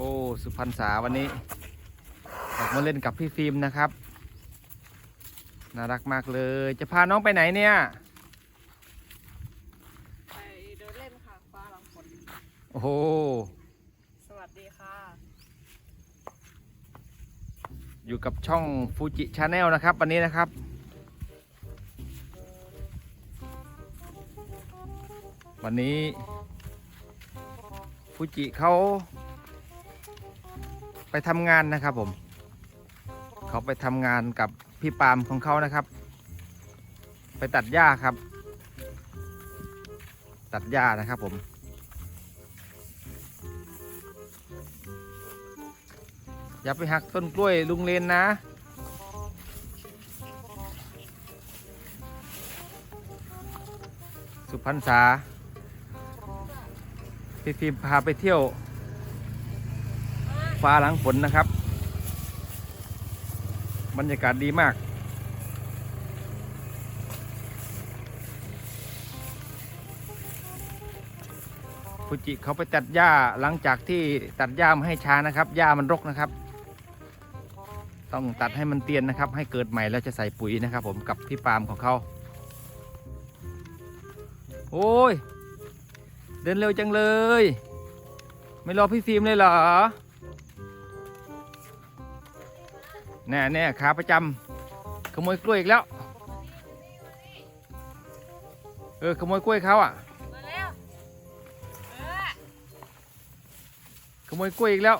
อ้สุพรรณษาวันนี้ออกมาเล่นกับพี่ฟิล์มนะครับ น่ารักมากเลย จะพาน้องไปไหนเนี่ยไปเดินเล่นค่ะฟ้าหลังฝนโอ้โหสวัสดีค่ะ อยู่กับช่องฟูจิชาแนลนะครับ วันนี้นะครับ วันนี้ฟูจิเขา ไปทำงานนะครับผม เขาไปทำงานกับพี่ปาล์มของเขานะครับ ไปตัดหญ้าครับ ตัดหญ้านะครับผม อย่าไปหักต้นกล้วยลุงเลนนะสุพรรณษาพี่ฟิล์มพาไปเที่ยว ฟ้าหลังฝนนะครับ บรรยากาศดีมาก ฟูจิเขาไปตัดหญ้าหลังจากที่ตัดหญ้ามาให้ช้านะครับ หญ้ามันรกนะครับ ต้องตัดให้มันเตียนนะครับ ให้เกิดใหม่แล้วจะใส่ปุ๋ยนะครับ ผมกับพี่ปาล์มของเขาโอ้ย เดินเร็วจังเลย ไม่รอพี่ฟิล์มเลยเหรอ แน่แน่ขาประจำขโมยกล้วยอีกแล้ว เออขโมยกล้วยเขาอะมาแล้วเออขโมยกล้วยอีกแล้ว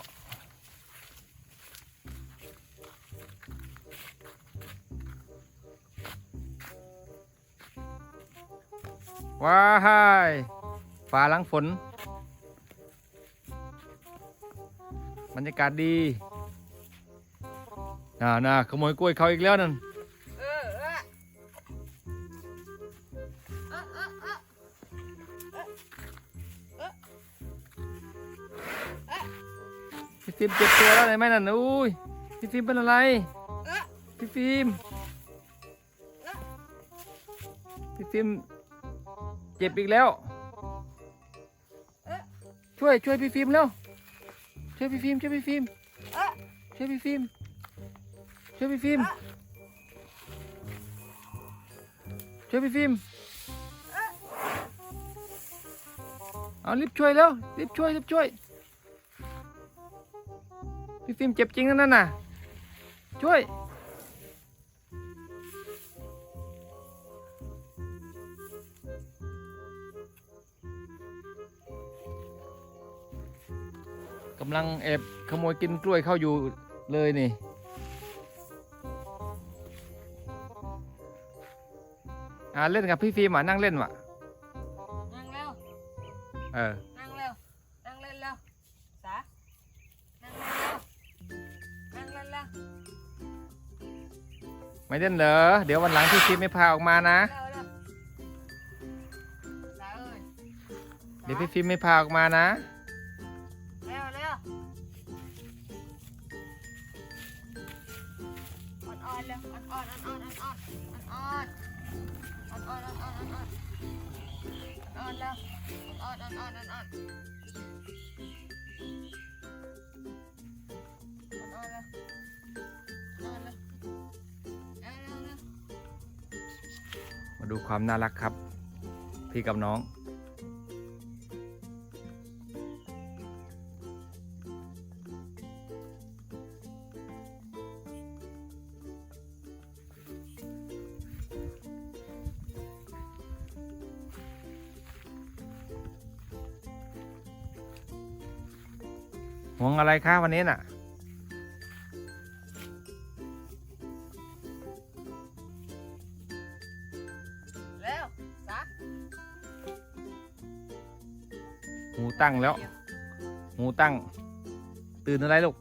ว้ายฟ้าหลังฝน บรรยากาศดี น่าน่าขโมยกล้วยเขาอีกแล้วนั่นเออเออเออเออเออพี่ฟิล์มเจ็บตัวแล้วเห็นไหมนั่นอุ้ยพี่ฟิล์มเป็นอะไรพี่ฟิล์มพี่ฟิล์มเจ็บอีกแล้ว ช่วยช่วยพี่ฟิล์มแล้วช่วยพี่ฟิล์มช่วยพี่ฟิล์มช่วยพี่ฟิล์ม ช่วยพี่ฟิล์มช่วยพี่ฟิล์มเอารีบช่วยแล้วรีบช่วยรีบช่วยพี่ฟิล์มเจ็บจริงนะนั่นน่ะช่วยกำลังแอบขโมยกินกล้วยเข้าอยู่เลยนี่าเล่นกับพี่ฟิล์มอะนั่งเล่นว่ะ นั่งเร็วเออ นั่งเร็วนั่งเล่นเร็วสานั่งเล่นเร็วนั่งเล่นเร็วไม่เล่นเหรอ เดี๋ยววันหลังพี่ฟิล์มไม่พาออกมานะ เร็วเร็วสาเอ้ยเดี๋ยวพี่ฟิล์มไม่พาออกมานะ ดูความน่ารักครับ พี่กับน้อง ห่วงอะไรคะวันนี้น่ะ ตั้งแล้วหูตั้ง ตื่นอะไรลูก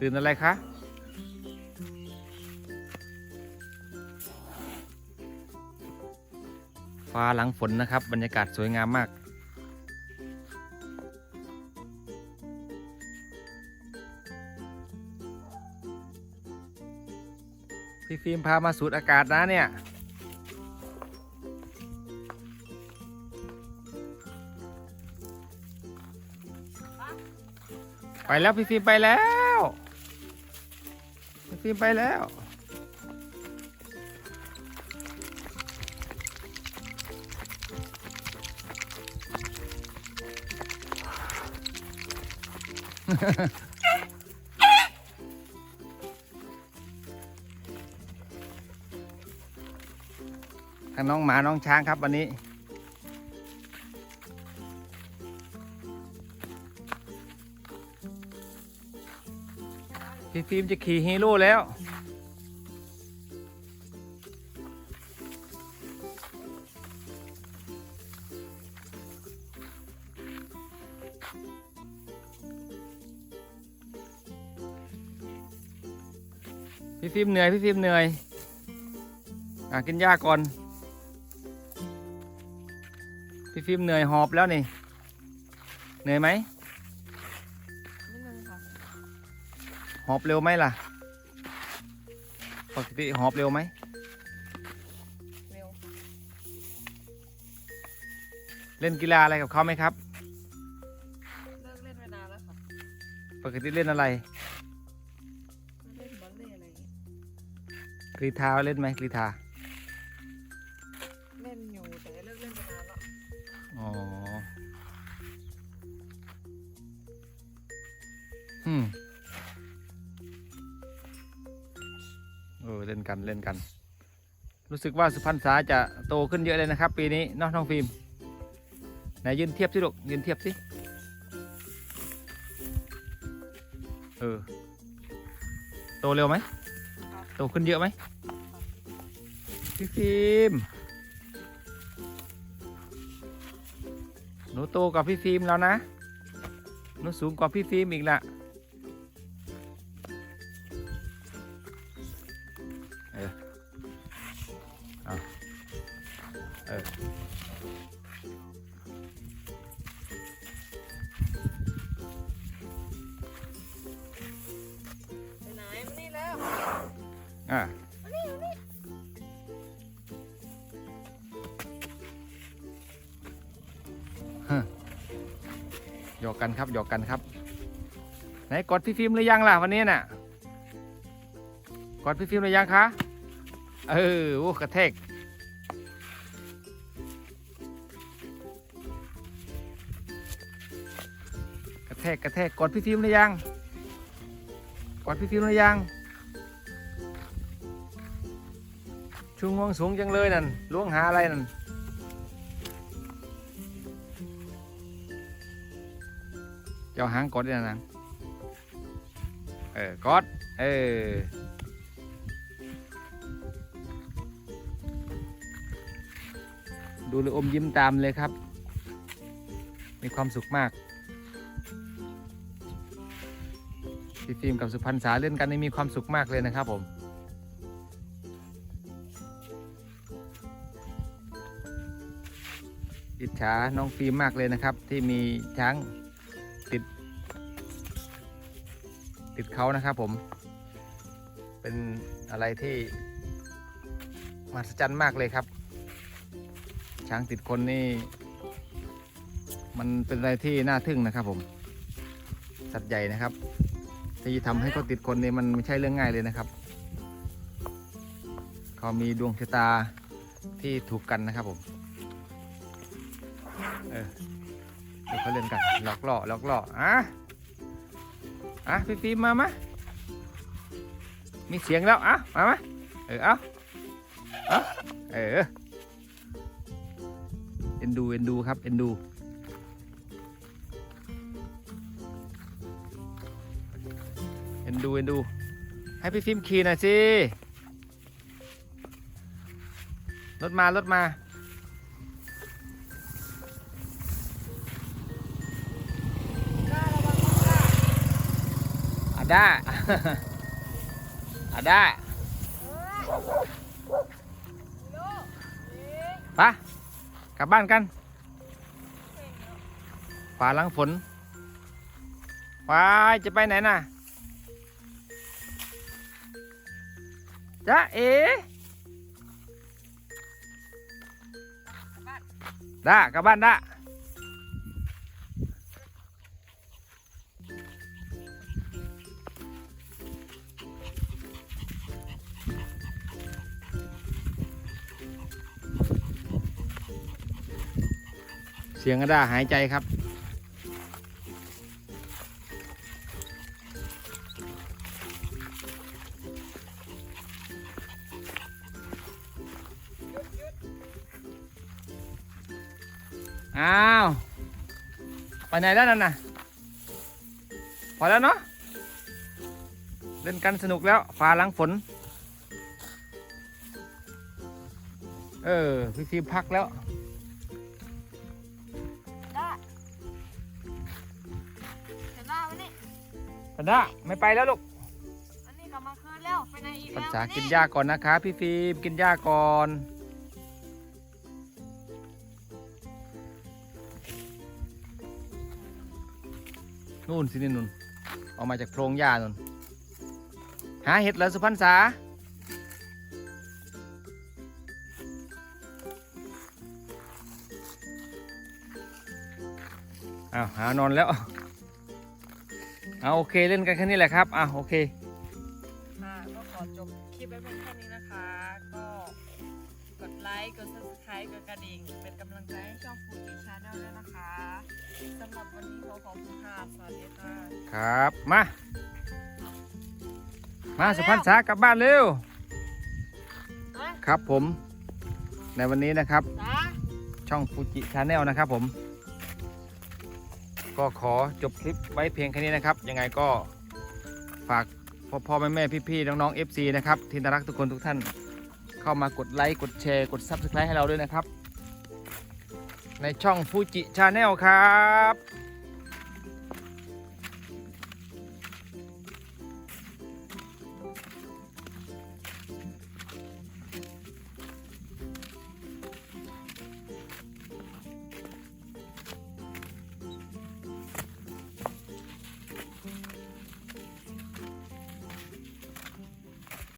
ตื่นอะไรคะ ฟ้าหลังฝนนะครับ บรรยากาศสวยงามมากพี่ฟิล์มพามาสูดอากาศนะเนี่ย ไปแล้วพี่ฟิล์มไปแล้วพี่ฟิล์มไปแล้ว ทั้งน้องหมาน้องช้างครับวันนี้ พี่ฟิล์มจะขี่ฮีโร่แล้ว พี่ฟิล์มเหนื่อย พี่ฟิล์มเหนื่อย อะกินหญ้าก่อน พี่ฟิล์มเหนื่อยหอบแล้วนี่ เหนื่อยไหม หอบเร็วไหมล่ะ ปกติหอบเร็วไหมเร็วเล่นกีฬาอะไรกับเขาไหมครับ เลิกเล่นไปนานแล้วค่ะปกติเล่นอะไรเล่นบอลเล่อะไรอย่างเงี้ยกรีธาเล่นไหมกรีธาเล่นอยู่แต่เลิกเล่นไปนานแล้วอ๋ออืม เล่นกันเล่นกัน รู้สึกว่าสุพรรณษาจะโตขึ้นเยอะเลยนะครับ ปีนี้เนาะน้องฟิล์มไหนยืนเทียบสิลูกยืนเทียบสิเออโตเร็วไหมโตขึ้นเยอะไหมพี่ฟิล์มหนูโตกว่าพี่ฟิล์มแล้วนะหนูสูงกว่าพี่ฟิล์มอีกละ อะฮะหยอกกันครับหยอกกันครับ ไหนกดพี่ฟิล์มหรือยังล่ะวันนี้น่ะกดพี่ฟิล์มหรือยังคะเออโอ้กระแทกกระแทกกระแทกกดพี่ฟิล์มหรือยังกดพี่ฟิล์มหรือยัง ชูงวงสูงจังเลยนั่นล้วงหาอะไรนั่นเจ้าหางกดเนี่ยนะเออกดเออดูเลยอมยิ้มตามเลยครับ มีความสุขมากพี่ฟิล์มกับสุพรรณษาเล่นกันนี่มีความสุขมากเลยนะครับผม ฉาน้องฟิล์มมากเลยนะครับ ที่มีช้างติด ติดเขานะครับผม เป็นอะไรที่มหัศจรรย์มากเลยครับ ช้างติดคนนี่ มันเป็นอะไรที่น่าทึ่งนะครับผม สัตว์ใหญ่นะครับ ที่ทำให้เขาติดคนนี่มันไม่ใช่เรื่องง่ายเลยนะครับ เขามีดวงชะตาที่ถูกกันนะครับผม เออเดี๋ยวเขาเล่นกันหลอกหล่อหลอกหล่ออะอะพี่ฟิล์มมามะมีเสียงแล้วอะมามะเออเอาเอาเออเอ็นดูเอ็นดูครับเอ็นดูเอ็นดูเอ็นดู ให้พี่ฟิล์มขี่หน่อยสิรถมารถมา ด้อาได้ปะกลับบ้านกันฝ่าหลังฝนวายจะไปไหนน่ะจ๊ะเอ๋ด้ากลับบ้านด้า เสียงกระด้าหายใจครับ อ้าว ไปไหนแล้วนั่นน่ะ พอแล้วเนาะ เล่นกันสนุกแล้วฟ้าหลังฝน เออ พี่ฟิล์มพักแล้ว ปัญญาไม่ไปแล้วลูกวันนี้กลับมาคืนแล้วไปไหนอีกปัญแล้วษาวันกินนี้หญ้าก่อนนะคะ พี่ฟิล์มกินหญ้าก่อน นู่นสินี่นู่นออกมาจากโพรงหญ้านู่นหาเห็ดเหรอสุพรรณษาอ้าวหานอนแล้ว เอาโอเคเล่นกันแค่นี้แหละครับอะโอเคค่ะก็ขอจบคลิปไว้เพียงแค่นี้นะคะ ก็กดไลค์กด subscribe กดกระดิ่ง เป็นกำลังใจให้ช่องฟูจิชาแนลด้วยนะคะสำหรับวันนี้ขอขอบคุณค่ะสวัสดีค่ะครับมามาสุพรรณษากลับบ้านเร็วเอ้ยครับผม ในวันนี้นะครับ จ้า ช่องฟูจิชาแนลนะครับผม ก็ขอจบคลิปไว้เพียงแค่นี้นะครับ ยังไงก็ฝากพ่อพ่อแม่แม่พี่พี่น้องๆ FC นะครับที่น่ารักทุกคนทุกท่าน เข้ามากดไลค์กดแชร์กดซับสไครต์ให้เราด้วยนะครับ ในช่องฟูจิชาแนลครับ